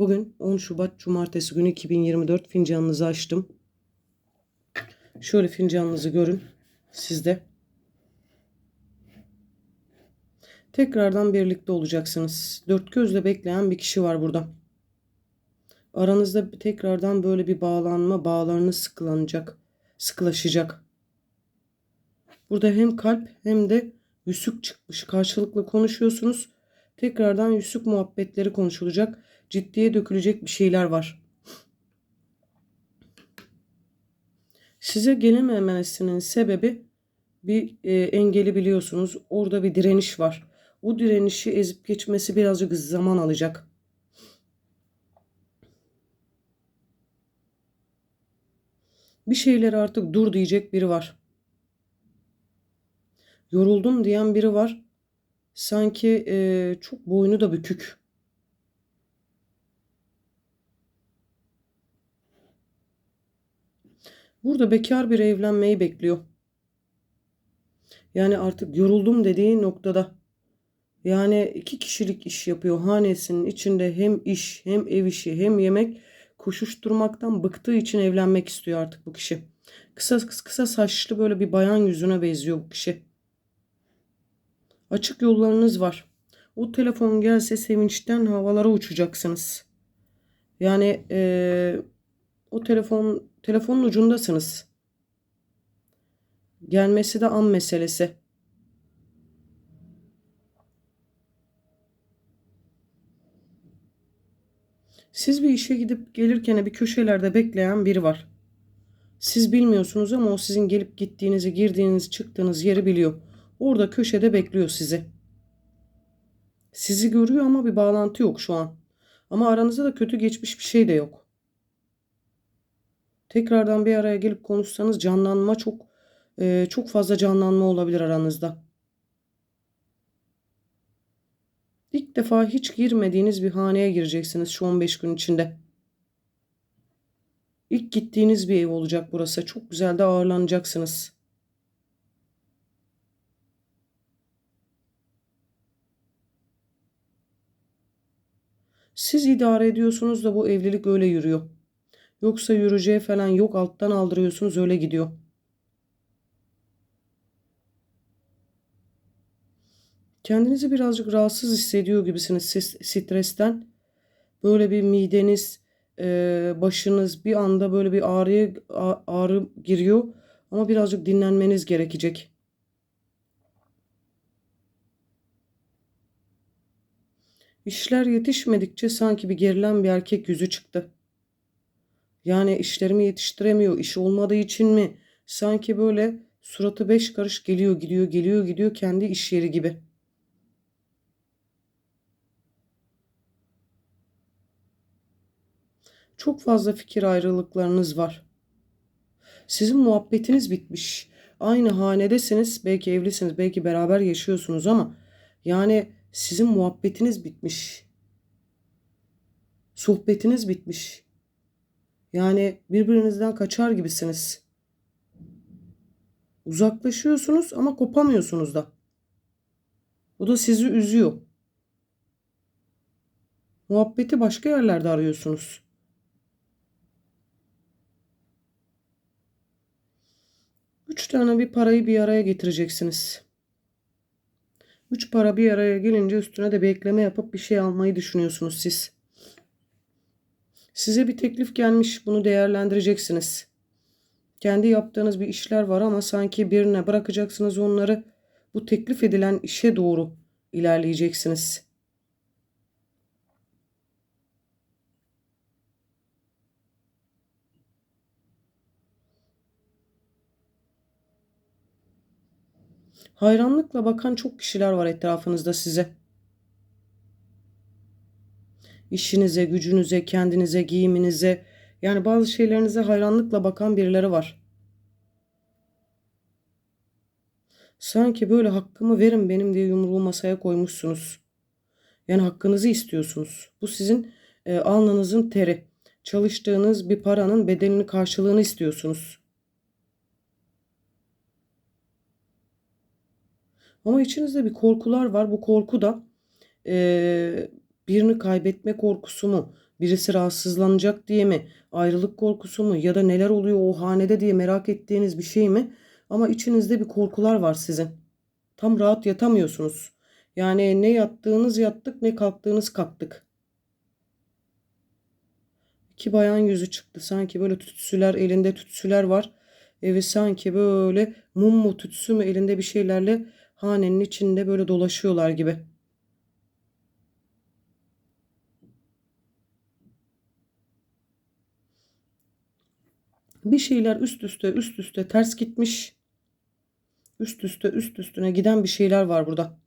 Bugün 10 Şubat Cumartesi günü 2024 fincanınızı açtım. Şöyle fincanınızı görün. Sizde. Tekrardan birlikte olacaksınız. Dört gözle bekleyen bir kişi var burada. Aranızda tekrardan böyle bir bağlanma, bağlarınız sıkılanacak, sıkılaşacak. Burada hem kalp hem de yüsük çıkmış. Karşılıklı konuşuyorsunuz. Tekrardan yüsük muhabbetleri konuşulacak. Ciddiye dökülecek bir şeyler var. Size gelememesinin sebebi bir e, engeli biliyorsunuz. Orada bir direniş var. O direnişi ezip geçmesi birazcık zaman alacak. Bir şeyler artık dur diyecek biri var. Yoruldum diyen biri var. Sanki e, çok boynu da bükük. Burada bekar bir evlenmeyi bekliyor. Yani artık yoruldum dediği noktada. Yani iki kişilik iş yapıyor. Hanesinin içinde hem iş hem ev işi hem yemek koşuşturmaktan bıktığı için evlenmek istiyor artık bu kişi. Kısa kısa saçlı böyle bir bayan yüzüne benziyor bu kişi. Açık yollarınız var. O telefon gelse sevinçten havalara uçacaksınız. Yani ee, o telefon telefonun ucundasınız. Gelmesi de an meselesi. Siz bir işe gidip gelirken bir köşelerde bekleyen biri var. Siz bilmiyorsunuz ama o sizin gelip gittiğinizi, girdiğinizi, çıktığınız yeri biliyor. Orada köşede bekliyor sizi. Sizi görüyor ama bir bağlantı yok şu an. Ama aranızda da kötü geçmiş bir şey de yok. Tekrardan bir araya gelip konuşsanız canlanma çok e, çok fazla canlanma olabilir aranızda. İlk defa hiç girmediğiniz bir haneye gireceksiniz şu 15 gün içinde. İlk gittiğiniz bir ev olacak burası. Çok güzel de ağırlanacaksınız. Siz idare ediyorsunuz da bu evlilik öyle yürüyor. Yoksa yürüyeceği falan yok alttan aldırıyorsunuz öyle gidiyor. Kendinizi birazcık rahatsız hissediyor gibisiniz stresten. Böyle bir mideniz, başınız bir anda böyle bir ağrıya ağrı giriyor. Ama birazcık dinlenmeniz gerekecek. İşler yetişmedikçe sanki bir gerilen bir erkek yüzü çıktı. Yani işlerimi yetiştiremiyor, iş olmadığı için mi? Sanki böyle suratı beş karış geliyor gidiyor geliyor gidiyor kendi iş yeri gibi. Çok fazla fikir ayrılıklarınız var. Sizin muhabbetiniz bitmiş. Aynı hanedesiniz, belki evlisiniz, belki beraber yaşıyorsunuz ama yani sizin muhabbetiniz bitmiş. Sohbetiniz bitmiş. Yani birbirinizden kaçar gibisiniz. Uzaklaşıyorsunuz ama kopamıyorsunuz da. Bu da sizi üzüyor. Muhabbeti başka yerlerde arıyorsunuz. Üç tane bir parayı bir araya getireceksiniz. Üç para bir araya gelince üstüne de bir ekleme yapıp bir şey almayı düşünüyorsunuz siz. Size bir teklif gelmiş bunu değerlendireceksiniz. Kendi yaptığınız bir işler var ama sanki birine bırakacaksınız onları. Bu teklif edilen işe doğru ilerleyeceksiniz. Hayranlıkla bakan çok kişiler var etrafınızda size. İşinize, gücünüze, kendinize, giyiminize yani bazı şeylerinize hayranlıkla bakan birileri var. Sanki böyle hakkımı verin benim diye yumruğu masaya koymuşsunuz. Yani hakkınızı istiyorsunuz. Bu sizin e, alnınızın teri. Çalıştığınız bir paranın bedelini karşılığını istiyorsunuz. Ama içinizde bir korkular var. Bu korku da e, birini kaybetme korkusu mu? Birisi rahatsızlanacak diye mi? Ayrılık korkusu mu? Ya da neler oluyor o hanede diye merak ettiğiniz bir şey mi? Ama içinizde bir korkular var sizin. Tam rahat yatamıyorsunuz. Yani ne yattığınız yattık ne kalktığınız kalktık. İki bayan yüzü çıktı. Sanki böyle tütsüler elinde tütsüler var. Evi sanki böyle mum mu tütsü mü elinde bir şeylerle hanenin içinde böyle dolaşıyorlar gibi. Bir şeyler üst üste üst üste ters gitmiş. Üst üste üst üstüne giden bir şeyler var burada.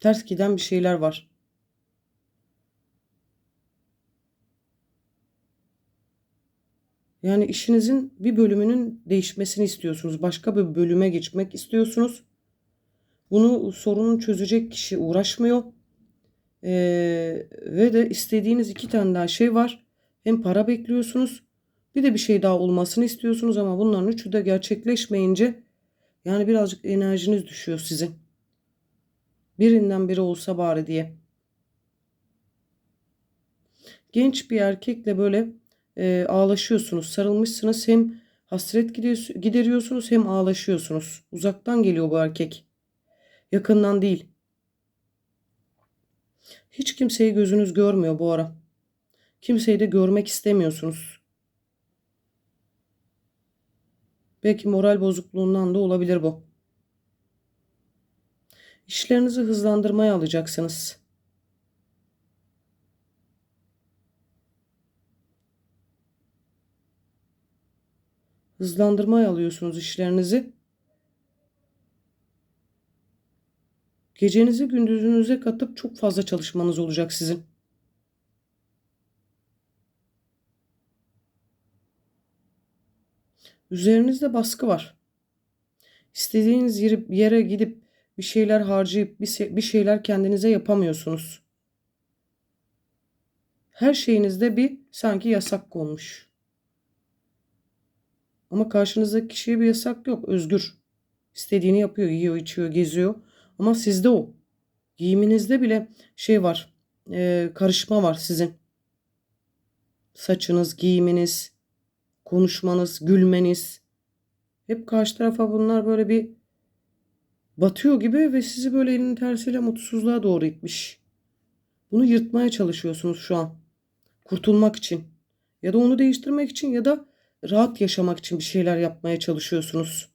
Ters giden bir şeyler var. Yani işinizin bir bölümünün değişmesini istiyorsunuz. Başka bir bölüme geçmek istiyorsunuz. Bunu sorunun çözecek kişi uğraşmıyor. Ee, ve de istediğiniz iki tane daha şey var. Hem para bekliyorsunuz. Bir de bir şey daha olmasını istiyorsunuz ama bunların üçü de gerçekleşmeyince yani birazcık enerjiniz düşüyor sizin. Birinden biri olsa bari diye. Genç bir erkekle böyle e, ağlaşıyorsunuz, sarılmışsınız. Hem hasret gideriyorsunuz hem ağlaşıyorsunuz. Uzaktan geliyor bu erkek. Yakından değil. Hiç kimseyi gözünüz görmüyor bu ara. Kimseyi de görmek istemiyorsunuz. Belki moral bozukluğundan da olabilir bu. İşlerinizi hızlandırmaya alacaksınız. Hızlandırmaya alıyorsunuz işlerinizi. Gecenizi gündüzünüze katıp çok fazla çalışmanız olacak sizin. Üzerinizde baskı var. İstediğiniz yere gidip bir şeyler harcayıp bir şeyler kendinize yapamıyorsunuz. Her şeyinizde bir sanki yasak konmuş. Ama karşınızdaki kişiye bir yasak yok. Özgür. İstediğini yapıyor, yiyor, içiyor, geziyor. Ama sizde o. Giyiminizde bile şey var. E, karışma var sizin. Saçınız, giyiminiz, konuşmanız, gülmeniz. Hep karşı tarafa bunlar böyle bir batıyor gibi ve sizi böyle elinin tersiyle mutsuzluğa doğru itmiş. Bunu yırtmaya çalışıyorsunuz şu an. Kurtulmak için. Ya da onu değiştirmek için ya da rahat yaşamak için bir şeyler yapmaya çalışıyorsunuz.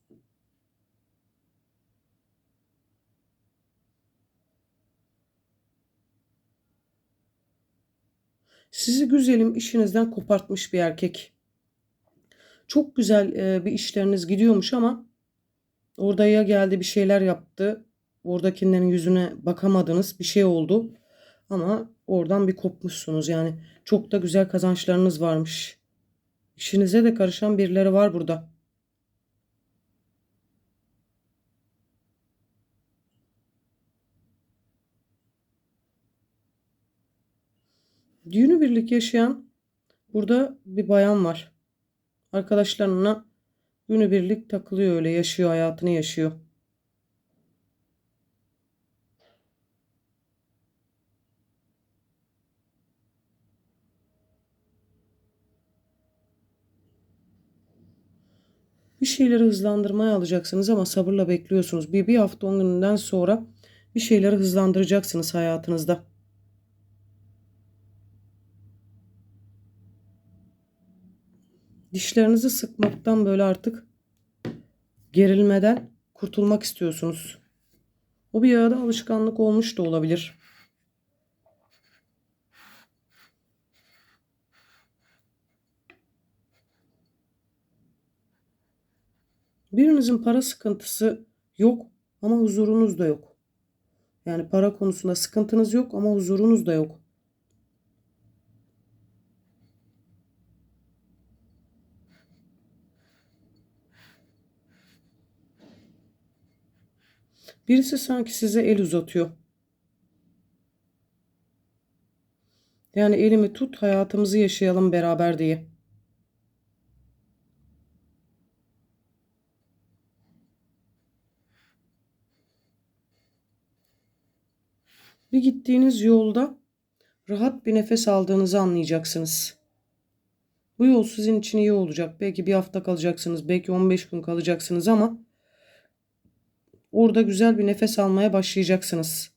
Sizi güzelim işinizden kopartmış bir erkek. Çok güzel e, bir işleriniz gidiyormuş ama orada ya geldi bir şeyler yaptı. Oradakilerin yüzüne bakamadınız. Bir şey oldu. Ama oradan bir kopmuşsunuz. Yani çok da güzel kazançlarınız varmış. İşinize de karışan birileri var burada. birlik yaşayan burada bir bayan var. Arkadaşlarına birlik takılıyor öyle yaşıyor hayatını yaşıyor. Bir şeyleri hızlandırmaya alacaksınız ama sabırla bekliyorsunuz. Bir, bir hafta on günden sonra bir şeyleri hızlandıracaksınız hayatınızda. Dişlerinizi sıkmaktan böyle artık gerilmeden kurtulmak istiyorsunuz. O bir arada alışkanlık olmuş da olabilir. Birinizin para sıkıntısı yok ama huzurunuz da yok. Yani para konusunda sıkıntınız yok ama huzurunuz da yok. Birisi sanki size el uzatıyor. Yani elimi tut, hayatımızı yaşayalım beraber diye. Bir gittiğiniz yolda rahat bir nefes aldığınızı anlayacaksınız. Bu yol sizin için iyi olacak. Belki bir hafta kalacaksınız, belki 15 gün kalacaksınız ama orada güzel bir nefes almaya başlayacaksınız.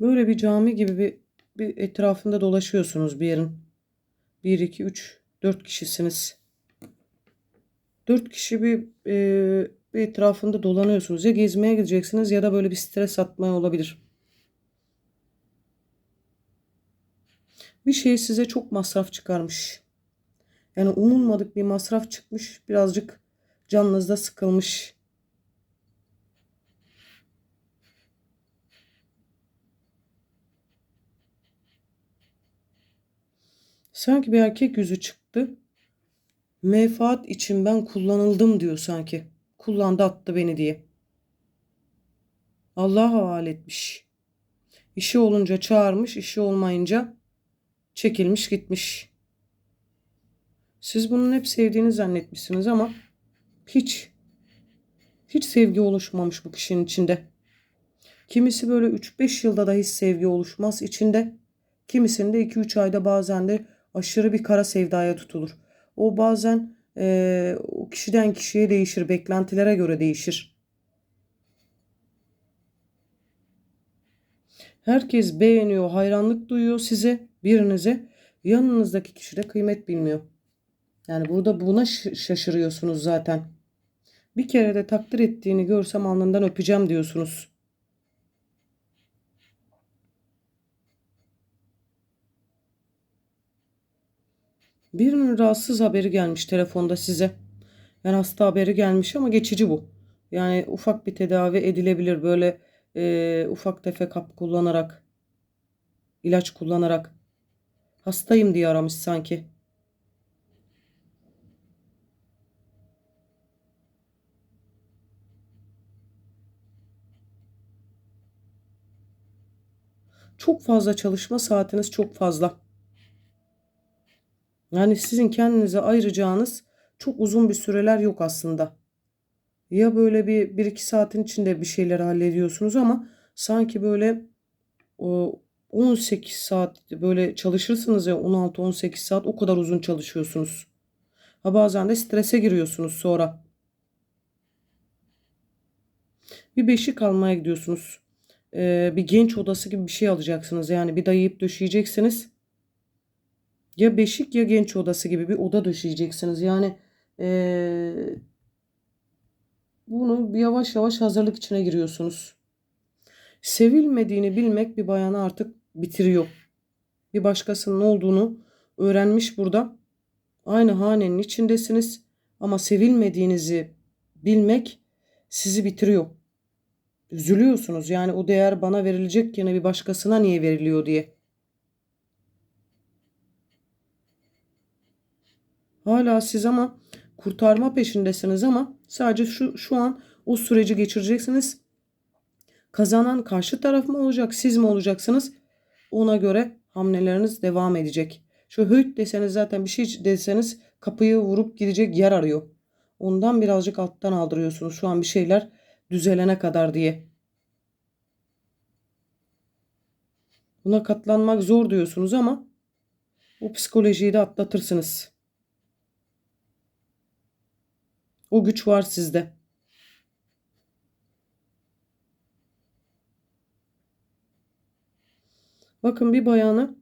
Böyle bir cami gibi bir, bir etrafında dolaşıyorsunuz bir yerin. 1, 2, 3, 4 kişisiniz. 4 kişi bir, e, bir etrafında dolanıyorsunuz. Ya gezmeye gideceksiniz ya da böyle bir stres atmaya olabilir. Bir şey size çok masraf çıkarmış. Yani umulmadık bir masraf çıkmış. Birazcık canınızda sıkılmış. Sanki bir erkek yüzü çıktı. Menfaat için ben kullanıldım diyor sanki. Kullandı attı beni diye. Allah'a havale etmiş. İşi olunca çağırmış, işi olmayınca çekilmiş gitmiş. Siz bunun hep sevdiğini zannetmişsiniz ama hiç hiç sevgi oluşmamış bu kişinin içinde. Kimisi böyle 3-5 yılda da hiç sevgi oluşmaz içinde. Kimisinde 2-3 ayda bazen de aşırı bir kara sevdaya tutulur. O bazen e, o kişiden kişiye değişir, beklentilere göre değişir. Herkes beğeniyor, hayranlık duyuyor size, birinize. Yanınızdaki kişi de kıymet bilmiyor. Yani burada buna şaşırıyorsunuz zaten. Bir kere de takdir ettiğini görsem alnından öpeceğim diyorsunuz. Birinin rahatsız haberi gelmiş telefonda size. Yani hasta haberi gelmiş ama geçici bu. Yani ufak bir tedavi edilebilir böyle e, ufak tefek hap kullanarak, ilaç kullanarak. Hastayım diye aramış sanki. Çok fazla çalışma saatiniz çok fazla. Yani sizin kendinize ayıracağınız çok uzun bir süreler yok aslında. Ya böyle bir, bir iki saatin içinde bir şeyler hallediyorsunuz ama sanki böyle o 18 saat böyle çalışırsınız ya 16-18 saat o kadar uzun çalışıyorsunuz. Ha bazen de strese giriyorsunuz sonra. Bir beşik almaya gidiyorsunuz. Ee, bir genç odası gibi bir şey alacaksınız. Yani bir dayayıp döşeyeceksiniz. Ya beşik ya genç odası gibi bir oda döşeyeceksiniz. Yani ee, bunu yavaş yavaş hazırlık içine giriyorsunuz. Sevilmediğini bilmek bir bayanı artık bitiriyor. Bir başkasının olduğunu öğrenmiş burada. Aynı hanenin içindesiniz ama sevilmediğinizi bilmek sizi bitiriyor. Üzülüyorsunuz yani o değer bana verilecek yine bir başkasına niye veriliyor diye. Hala siz ama kurtarma peşindesiniz ama sadece şu şu an o süreci geçireceksiniz. Kazanan karşı taraf mı olacak, siz mi olacaksınız? Ona göre hamleleriniz devam edecek. Şu höyt deseniz zaten bir şey deseniz kapıyı vurup gidecek yer arıyor. Ondan birazcık alttan aldırıyorsunuz şu an bir şeyler düzelene kadar diye. Buna katlanmak zor diyorsunuz ama o psikolojiyi de atlatırsınız. O güç var sizde. Bakın bir bayanı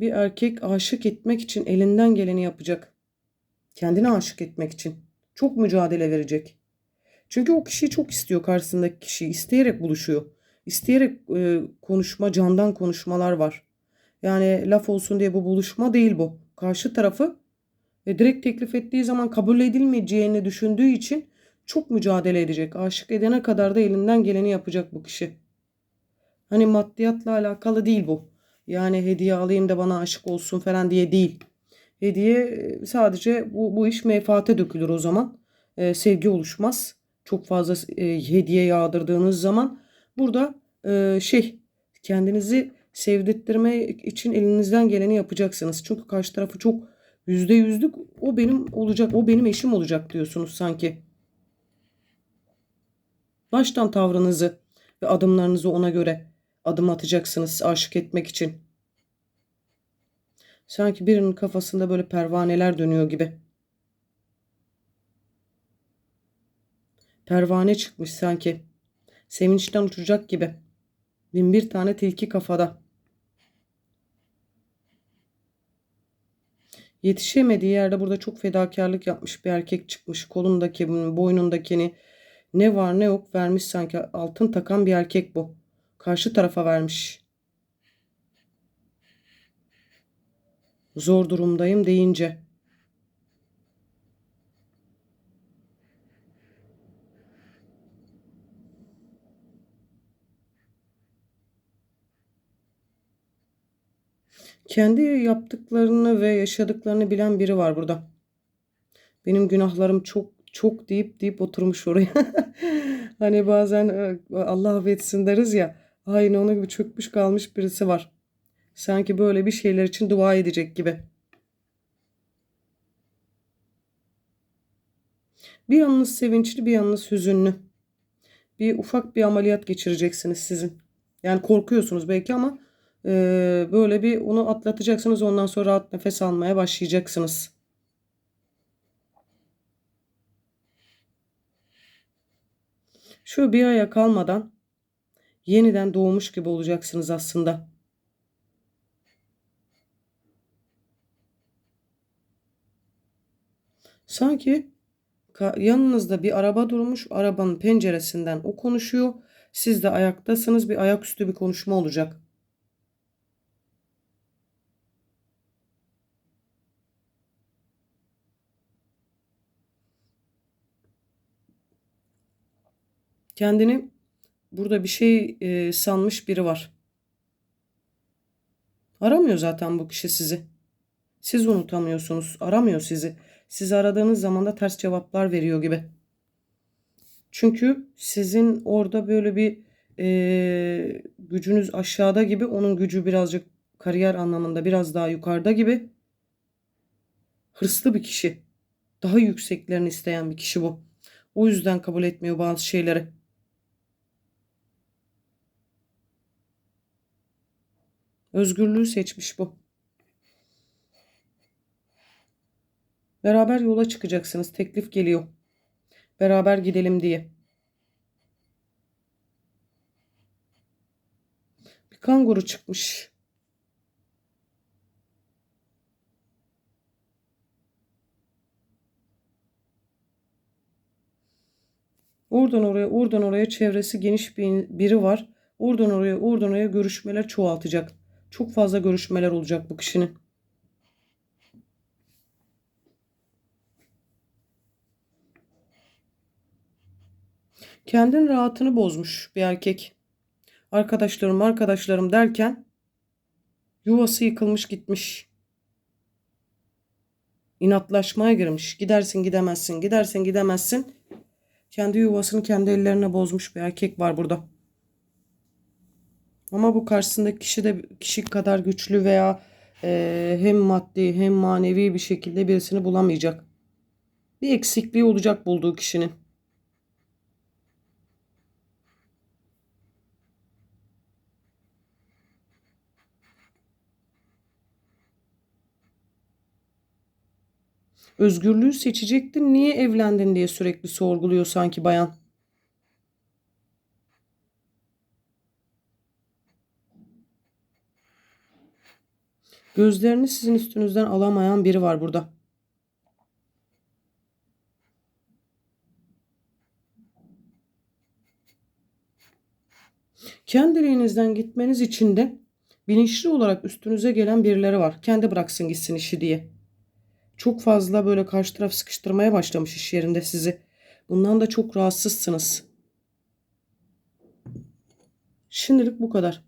bir erkek aşık etmek için elinden geleni yapacak. Kendini aşık etmek için. Çok mücadele verecek. Çünkü o kişiyi çok istiyor karşısındaki kişi. isteyerek buluşuyor. İsteyerek e, konuşma, candan konuşmalar var. Yani laf olsun diye bu buluşma değil bu. Karşı tarafı e, direkt teklif ettiği zaman kabul edilmeyeceğini düşündüğü için çok mücadele edecek. Aşık edene kadar da elinden geleni yapacak bu kişi. Hani maddiyatla alakalı değil bu. Yani hediye alayım da bana aşık olsun falan diye değil. Hediye e, sadece bu, bu iş menfaate dökülür o zaman. e, sevgi oluşmaz. Çok fazla e, hediye yağdırdığınız zaman burada e, şey kendinizi sevdirtme için elinizden geleni yapacaksınız. Çünkü karşı tarafı çok yüzde yüzlük o benim olacak, o benim eşim olacak diyorsunuz sanki. Baştan tavrınızı ve adımlarınızı ona göre adım atacaksınız aşık etmek için. Sanki birinin kafasında böyle pervaneler dönüyor gibi. Pervane çıkmış sanki. Sevinçten uçacak gibi. Bin bir tane tilki kafada. Yetişemediği yerde burada çok fedakarlık yapmış bir erkek çıkmış. Kolundaki, boynundakini ne var ne yok vermiş sanki. Altın takan bir erkek bu. Karşı tarafa vermiş. Zor durumdayım deyince. Kendi yaptıklarını ve yaşadıklarını bilen biri var burada. Benim günahlarım çok çok deyip deyip oturmuş oraya. hani bazen e, Allah affetsin deriz ya. Aynı onun gibi çökmüş kalmış birisi var. Sanki böyle bir şeyler için dua edecek gibi. Bir yanınız sevinçli, bir yanınız hüzünlü. Bir ufak bir ameliyat geçireceksiniz sizin. Yani korkuyorsunuz belki ama e, böyle bir onu atlatacaksınız. Ondan sonra rahat nefes almaya başlayacaksınız. Şu bir aya kalmadan yeniden doğmuş gibi olacaksınız aslında. Sanki yanınızda bir araba durmuş. Arabanın penceresinden o konuşuyor. Siz de ayaktasınız. Bir ayaküstü bir konuşma olacak. Kendini burada bir şey e, sanmış biri var. Aramıyor zaten bu kişi sizi. Siz unutamıyorsunuz. Aramıyor sizi. Siz aradığınız zaman da ters cevaplar veriyor gibi. Çünkü sizin orada böyle bir e, gücünüz aşağıda gibi onun gücü birazcık kariyer anlamında biraz daha yukarıda gibi. Hırslı bir kişi. Daha yükseklerini isteyen bir kişi bu. O yüzden kabul etmiyor bazı şeyleri. Özgürlüğü seçmiş bu. Beraber yola çıkacaksınız. Teklif geliyor. Beraber gidelim diye. Bir kanguru çıkmış. Oradan oraya, oradan oraya çevresi geniş bir biri var. Oradan oraya, oradan oraya görüşmeler çoğaltacak. Çok fazla görüşmeler olacak bu kişinin. Kendin rahatını bozmuş bir erkek. Arkadaşlarım arkadaşlarım derken yuvası yıkılmış gitmiş. İnatlaşmaya girmiş. Gidersin gidemezsin, gidersin gidemezsin. Kendi yuvasını kendi ellerine bozmuş bir erkek var burada. Ama bu karşısındaki kişi de kişi kadar güçlü veya e, hem maddi hem manevi bir şekilde birisini bulamayacak. Bir eksikliği olacak bulduğu kişinin. Özgürlüğü seçecektin. Niye evlendin diye sürekli sorguluyor sanki bayan. Gözlerini sizin üstünüzden alamayan biri var burada. Kendiliğinizden gitmeniz için de bilinçli olarak üstünüze gelen birileri var. Kendi bıraksın gitsin işi diye. Çok fazla böyle karşı taraf sıkıştırmaya başlamış iş yerinde sizi. Bundan da çok rahatsızsınız. Şimdilik bu kadar.